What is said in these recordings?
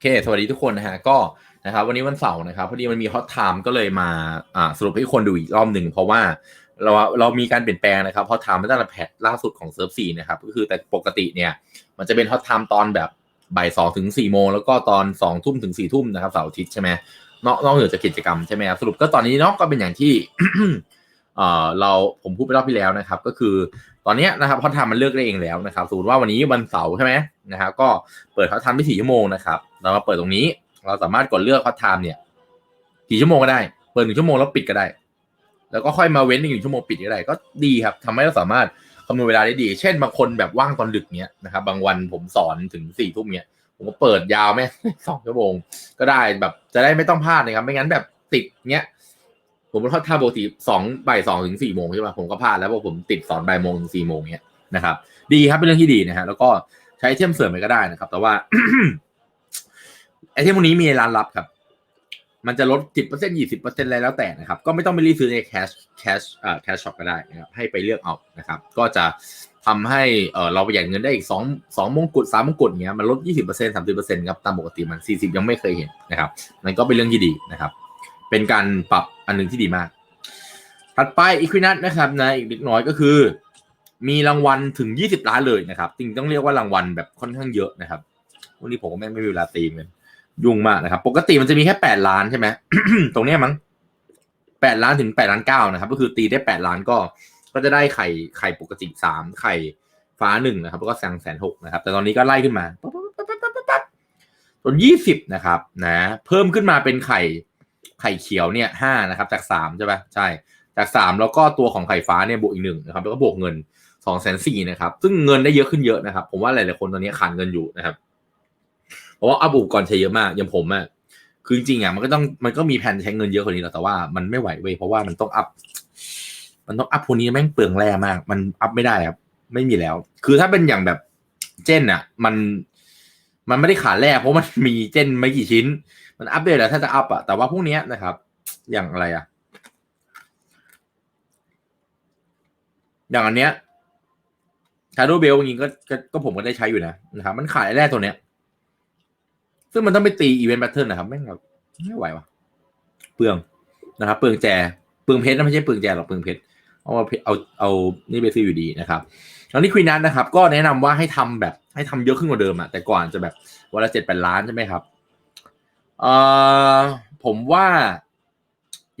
เค สวัสดีทุกคนนะฮะ ก็นะครับวันนี้วันเสาร์นะครับพอดีมันมีฮอตไทม์ก็เลยมาอ่าสรุปให้คนดูอีกรอบหนึ่งเพราะว่าเราเรามีการเปลี่ยนแปลงนะครับฮอตไทม์ตั้งแต่แพทล่าสุดของเซิร์ฟซีนะครับก็คือแต่ปกติเนี่ยมันจะเป็นฮอตไทม์ตอนแบบบ่ายสองถึงสี่โมงแล้วก็ตอนสองทุ่มถึงสี่ทุ่มนะครับเสาร์อาทิตย์ใช่ไหมนอกนอกเหนือจากกิจกรรมใช่ไหมครับสรุปก็ตอนนี้เนาะก็เป็นอย่างที่เอ่อเราผมพูดไปรอบที่แล้วนะครับ ก็คือตอนนี้นะครับฮอตไทม์มันเลือกได้เองแล้วนะครับสมมติว่าวันนี้วันเสาร์ใช่ไหมนะครับก็เปิดฮอตไทม์ไปสี่ชั่วโมงนะครับ เรามาเปิดตรงนี้ เราสามารถกดเลือกฮอตไทม์เนี่ย กี่ชั่วโมงก็ได้ เปิดหนึ่งชั่วโมงแล้วปิดก็ได้ แล้วก็ค่อยมาเว้นอีกหนึ่งชั่วโมงปิดก็ได้ ก็ดีครับทำให้เราสามารถคำนวณเวลาได้ดี เช่นบางคนแบบว่างตอนดึกเนี้ยนะครับ บางวันผมสอนถึงสี่ทุ่มเนี้ย ผมก็เปิดยาวแม่สองชั่วโมง ก็ได้แบบจะได้ไม่ต้องพลาดนะครับ ไม่งั้นแบบติดเนี้ย ผมทอดท่าปกติสองบ่ายสองถึงสี่โมงใช่ป่ะผมก็พลาดแล้วเพราะผมติดสอนบ่ายโมงถึงสี่โมงเนี้ยนะครับ ดีครับเป็นเรื่องที่ดีนะฮะ แล้วก็ใช้ไอเทมเสริมไปก็ได้นะครับ แต่ว่า ไอเทมพวกนี้มีในร้านลับครับ มันจะลดสิบเปอร์เซ็นยี่สิบเปอร์เซ็นอะไรแล้วแต่นะครับ ก็ไม่ต้องไปรีซื้อในแคชแคชเอ่อแคชช็อปก็ได้นะครับ ให้ไปเลือกเอานะครับ ก็จะทำให้เออเราประหยัดเงินได้อีกสองสองมงกุฎสามมงกุฎเงี้ยมันลดยี่สิบเปอร์เซ็นสามสิบเปอร์เซ็นครับตามปกติมันสี่สิบยังไม่เคยเห็นนะครับนั่นก็เป็นเรื่องที่ดีนะครับ เป็นการปรับอันหนึงที่ดีมาก ถัดไปอีควินัทนะครับนะอีกเล็กน้อยก็คือ มีรางวัลถึงยี่สิบล้านเลยนะครับจริงต้องเรียกว่ารางวัลแบบค่อนข้างเยอะนะครับวันนี้ผมก็ไม่ไม่มีเวลาตีมกัน ยุ่งมากนะครับ ปกติมันจะมีแค่แปดล้านใช่ไหมตรงเนี้ยมั้งแปดล้านถึงแปดล้านเก้านะครับ ก็คือตีได้แปดล้านก็ ก็จะได้ไข่ไข่ปกติสามไข่ฟ้าหนึ่งนะครับ แล้วก็แสงแสนหกนะครับ แต่ตอนนี้ก็ไล่ขึ้นมาจนยี่สิบนะครับนะ เพิ่มขึ้นมาเป็นไข่ไข่เขียวเนี่ยห้านะครับ จากสามใช่ปะใช่ จากสามแล้วก็ตัวของไข่ฟ้าเนี่ยบวกอีกหนึ่งนะครับ แล้วก็บวกเงินสองแสนสี่นะครับ ซึ่งเงินได้เยอะขึ้นเยอะนะครับ ผมว่าหลายๆคนตอนนี้ขาดเงินอยู่นะครับ เพราะว่าอัพอุปกรณ์ใช้เยอะมากอย่างผมอะคือจริงๆอะมันก็ต้องมันก็มีแผนใช้เงินเยอะกว่านี้แหละแต่ว่ามันไม่ไหวเว้ยเพราะว่ามันต้องอัพมันต้องอัพพวกนี้แม่งเปลืองแร่มาก มันอัพไม่ได้ครับ ไม่มีแล้ว คือถ้าเป็นอย่างแบบเจนอะมันมันไม่ได้ขาดแร่เพราะมันมีเจนไม่กี่ชิ้น มันอัพได้แล้วถ้าจะอัพอะแต่ว่าพวกเนี้ยนะครับ อย่างอะไรอะอย่างอันเนี้ยชาโดเบลจริงๆก็ก็ก็ผมก็ได้ใช้อยู่นะนะครับ มันขายแร่ตัวเนี้ย ซึ่งมันต้องไปตีอีเวนต์แบทเทิลนะครับแม่งแบบไม่ไหววะเปลืองนะครับ เปลืองแจเปลืองเพชรนะไม่ใช่เปลืองแจหรอกเปลืองเพชรเอาเอาเอาเอานี่ไปซื้ออยู่ดีนะครับแล้วนี่ควีนัทนะครับ ก็แนะนำว่าให้ทำแบบให้ทำเยอะขึ้นกว่าเดิมอะแต่ก่อนจะแบบวันละเจ็ดแปดล้านใช่ไหมครับเอ่อผมว่า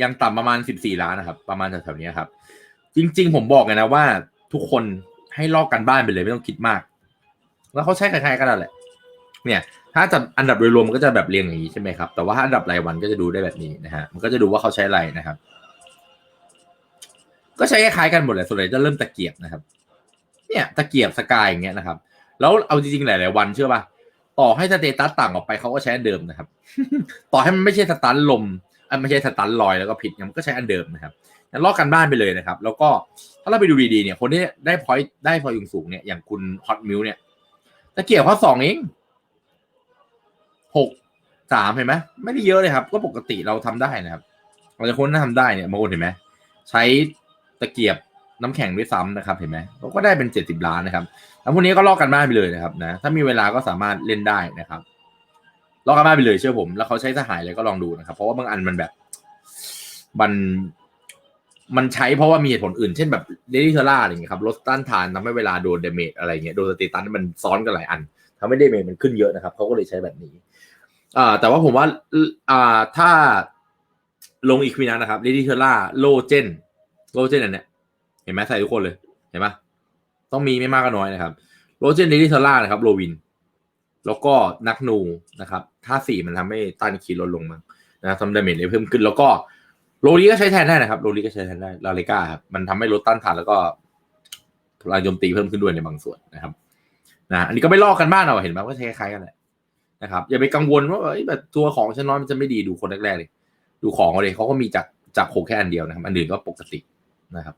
ยังต่ำประมาณสิบสี่ล้านนะครับ ประมาณแถวๆนี้ครับ จริง ๆ ผมบอกเลยนะว่า ทุกคนให้ลอกกันบ้านไปเลยไม่ต้องคิดมาก แล้วเขาใช้คล้ายๆกันนั่นแหละ เนี่ย ถ้าจะอันดับโดยรวมมันก็จะแบบเรียงอย่างนี้ใช่ไหมครับ แต่ว่าถ้าอันดับรายวันก็จะดูได้แบบนี้นะฮะ มันก็จะดูว่าเขาใช้อะไรนะครับ ก็ใช้คล้ายๆกันหมดเลยส่วนใหญ่จะเริ่มตะเกียบนะครับ เนี่ยตะเกียบสกายอย่างเงี้ยนะครับ แล้วเอาจริงๆหลาย ๆ วันเชื่อป่ะ ต่อให้สเตตัสต่างออกไปเขาก็ใช้อันเดิมนะครับ ต่อให้มันไม่ใช่สตันลมอันไม่ใช่สตันลอยแล้วก็ผิดมันก็ใช้อันเดิมนะครับงั้นลอกกันบ้านไปเลยนะครับ แล้วก็ถ้าเราไปดูดีๆเนี่ย คนที่ได้พอยต์ได้พอยต์สูงเนี่ย อย่างคุณฮอตมิลเนี่ย ตะเกียบข้อสองเอง หกสามเห็นไหมไม่ได้เยอะเลยครับ ก็ปกติเราทำได้นะครับ เราจะคนที่ทำได้เนี่ยบางคนเห็นไหมใช้ตะเกียบน้ำแข็งด้วยซ้ำนะครับ เห็นไหมเราก็ได้เป็นเจ็ดสิบล้านนะครับแล้วพวกนี้ก็ลอกกันบ้านไปเลยนะครับนะถ้ามีเวลาก็สามารถเล่นได้นะครับลอกกันบ้านไปเลยเชื่อผม แล้วเขาใช้สหายอะไรก็ลองดูนะครับ เพราะว่าบางอันมันแบบมันมันใช้เพราะว่ามีเหตุผลอื่น เช่นแบบเดลิเทอร่าอะไรเงี้ยครับลดต้านทานทำให้เวลาโดนเดเมจอะไรเงี้ยโดนสเตตัสมันซ้อนกันหลายอันทำให้เดเมจมันขึ้นเยอะนะครับเขาก็เลยใช้แบบนี้ อ่าแต่ว่าผมว่าอ่าถ้าลงอีควินานะครับเดลิเทอร่าโลเจนโลเจนอันเนี้ยเห็นไหมใส่ทุกคนเลย เห็นไหมต้องมีไม่มากก็น้อยนะครับโลเจนเดลิเทอร่านะครับโลวิน แล้วก็นักนูนะครับท่าสี่มันทำให้ต้านคีลดลงมั้งนะทำดาเมจเลยเพิ่มขึ้นแล้วก็โรลีก็ใช้แทนได้นะครับโรลีก็ใช้แทนได้ลาเลกาครับมันทำให้ลดต้านทานแล้วก็พลังโจมตีเพิ่มขึ้นด้วยในบางส่วนนะครับนะอันนี้ก็ไม่ลอกกันบ้านเราเห็นไหมก็ใช้คล้ายกันแหละ นะครับอย่าไปกังวลว่าแบบตัวของชั้นน้อยมันจะไม่ดีดูคนแรกๆเลยดูของเขาเลยเขาก็มีจากจากโคแค่อันเดียวนะครับ อันอื่นก็ปกตินะครับ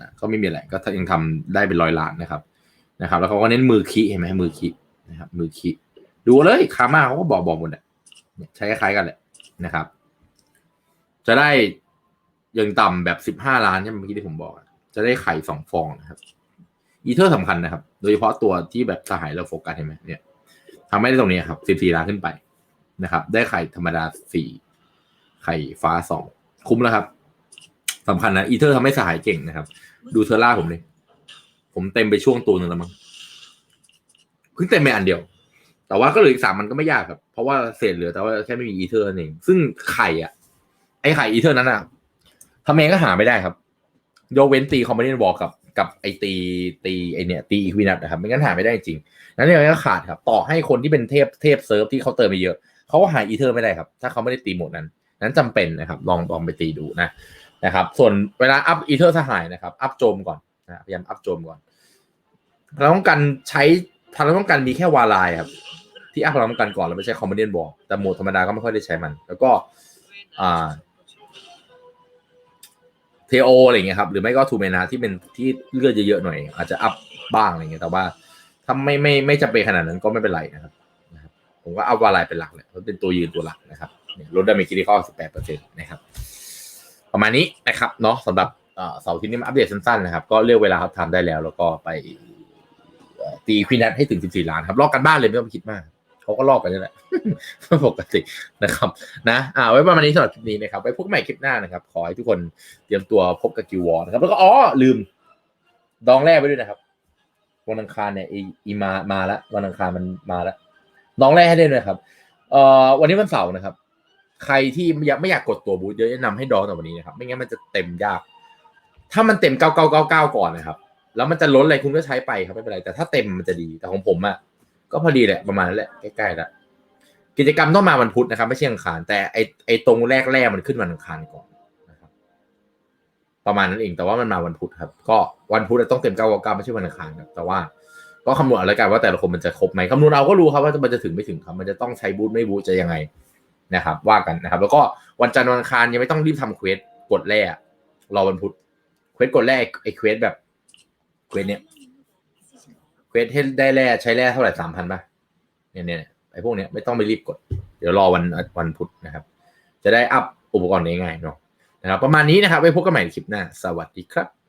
นะก็ไม่มีอะไรก็ยังทำได้เป็นร้อยล้านนะครับนะครับ แล้วเขาก็เน้นมือคีเห็นไหมมือคีนะครับ มือคีดูเลยคามาเขาก็บอกบอกหมดเนี่ยใช้คล้ายๆกันแหละนะครับ จะได้ยังต่ำแบบสิบห้าล้านใช่ไหมเมื่อกี้ที่ผมบอก จะได้ไข่สองฟองนะครับ อีเทอร์สำคัญนะครับ โดยเฉพาะตัวที่แบบสหายเราโฟกัสเห็นไหมเนี่ย ทำให้ได้ตรงนี้ครับสิบสี่ล้านขึ้นไปนะครับ ได้ไข่ธรรมดาสี่ไข่ฟ้าสองคุ้มแล้วครับสำคัญนะอีเทอร์ทำให้สหายเก่งนะครับ ดูเทอร่าผมเลยผมเต็มไปช่วงตัวหนึ่งแล้วมั้งเพิ่งเต็มไปอันเดียว แต่ว่าก็เหลืออีกสามมันก็ไม่ยากครับ เพราะว่าเศษเหลือแต่ว่าแค่ไม่มีอีเทอร์นั่นเองซึ่งไข่อะไอไข่อีเทอร์นั้นอะทำเองก็หาไม่ได้ครับ ยกเว้นตีคอมเมดี้บอกกับ กับไอตีตีไอเนี่ยตีอีควินัทนะครับไม่งั้นหาไม่ได้จริงนั้นเนี่ยก็ขาดครับ ต่อให้คนที่เป็นเทพเทพเซิร์ฟที่เขาเติมไปเยอะเขาก็หาอีเทอร์ไม่ได้ครับ ถ้าเขาไม่ได้ตีหมดนั้น นั้นจำเป็นนะครับ ลองลองไปตีดูนะนะครับ ส่วนเวลาอัพอีเทอร์สหายนะครับ อัพโจมก่อนนะพยายามอัพโจมก่อนเราต้องการใช้พลังต้องการมีแค่วาลายครับ ที่อัพพลังต้องการก่อนแล้วไม่ใช่คอมเมดี้บอกแต่โหมดธรรมดาก็ไม่ค่อยได้ใช้มัน แล้วก็อ่า เทโออะไรเงี้ยครับหรือไม่ก็ทูเมนาที่เป็นที่เลือดเยอะๆหน่อย อาจจะอัพบ้างอะไรเงี้ยแต่ว่าถ้าไม่ไม่ไม่จำเป็นขนาดนั้นก็ไม่เป็นไรนะครับผมก็เอาวาลายเป็นหลักเลยเพราะเป็นตัวยืนตัวหลักนะครับเนี่ยลดดาเมจคิริคอล18%นะครับประมาณนี้นะครับเนาะสำหรับเอ่อเสาร์ที่นี้มาอัปเดตสั้นๆนะครับก็เลือกเวลาเขาทำได้แล้ว แล้วก็ไปตีควีนัทให้ถึง 14 ล้านครับลอกกันบ้านเลยไม่ต้องคิดมาก เขาก็ลอกกันนี่แหละปกตินะครับ นะอ่าไว้ประมาณนี้สำหรับคลิปนี้นะครับไว้พบใหม่คลิปหน้านะครับ ขอให้ทุกคนเตรียมตัวพบกับกิววอร์นะครับ แล้วก็อ๋อลืม ดองแรกไว้ด้วยนะครับ วันอังคารเนี่ยอีมามาแล้ววันอังคารมันมาแล้วดองแรกให้ได้ด้วยครับ เอ่อวันนี้วันเสาร์นะครับ ใครที่อยากไม่อยากกดตัวบูธเยอะแนะนำให้ดองแต่วันนี้นะครับ ไม่งั้นมันจะเต็มยาก ถ้ามันเต็มเก้าเก้าเก้าเก้าก่อนนะครับแล้วมันจะล้นอะไรคุณก็ใช้ไปครับไม่เป็นไรแต่ถ้าเต็มมันจะดีแต่ของผมอะ ก็พอดีแหละประมาณนั้นแหละใกล้ๆแล้วกิจกรรมต้องมาวันพุธนะครับ ไม่ใช่อังคาร แต่ไอไอตรงแรกแรกๆมันขึ้นวันอังคารก่อนนะครับ ประมาณนั้นเองแต่ว่ามันมาวันพุธครับ ก็วันพุธต้องเต็มเก้าเก้าเก้าไม่ใช่วันอังคารครับแต่ว่าก็คำนวณอาแล้วกันว่าแต่ละคนมันจะครบไหมคำนวณเอาก็รู้ครับว่ามันจะถึงไม่ถึงครับ มันจะต้องใช้บูธไม่บูธจะยังไงนะครับ ว่ากันนะครับ แล้วก็วันจันทร์วันอังคารยังไม่ต้องรีบทำเควสกดแรกรอวันพุธเควสกดแรกไอเควสแบบเควสเนี้ย เควสให้ได้แร่ใช้แร่เท่าไหร่สามพันป่ะเนี่ยเนี่ยไอ้พวกเนี้ยไม่ต้องไปรีบกด เดี๋ยวรอวันวันพุธนะครับ จะได้อัพอุปกรณ์ง่ายๆเนาะนะครับ ประมาณนี้นะครับไว้พบกันใหม่ในคลิปหน้า สวัสดีครับ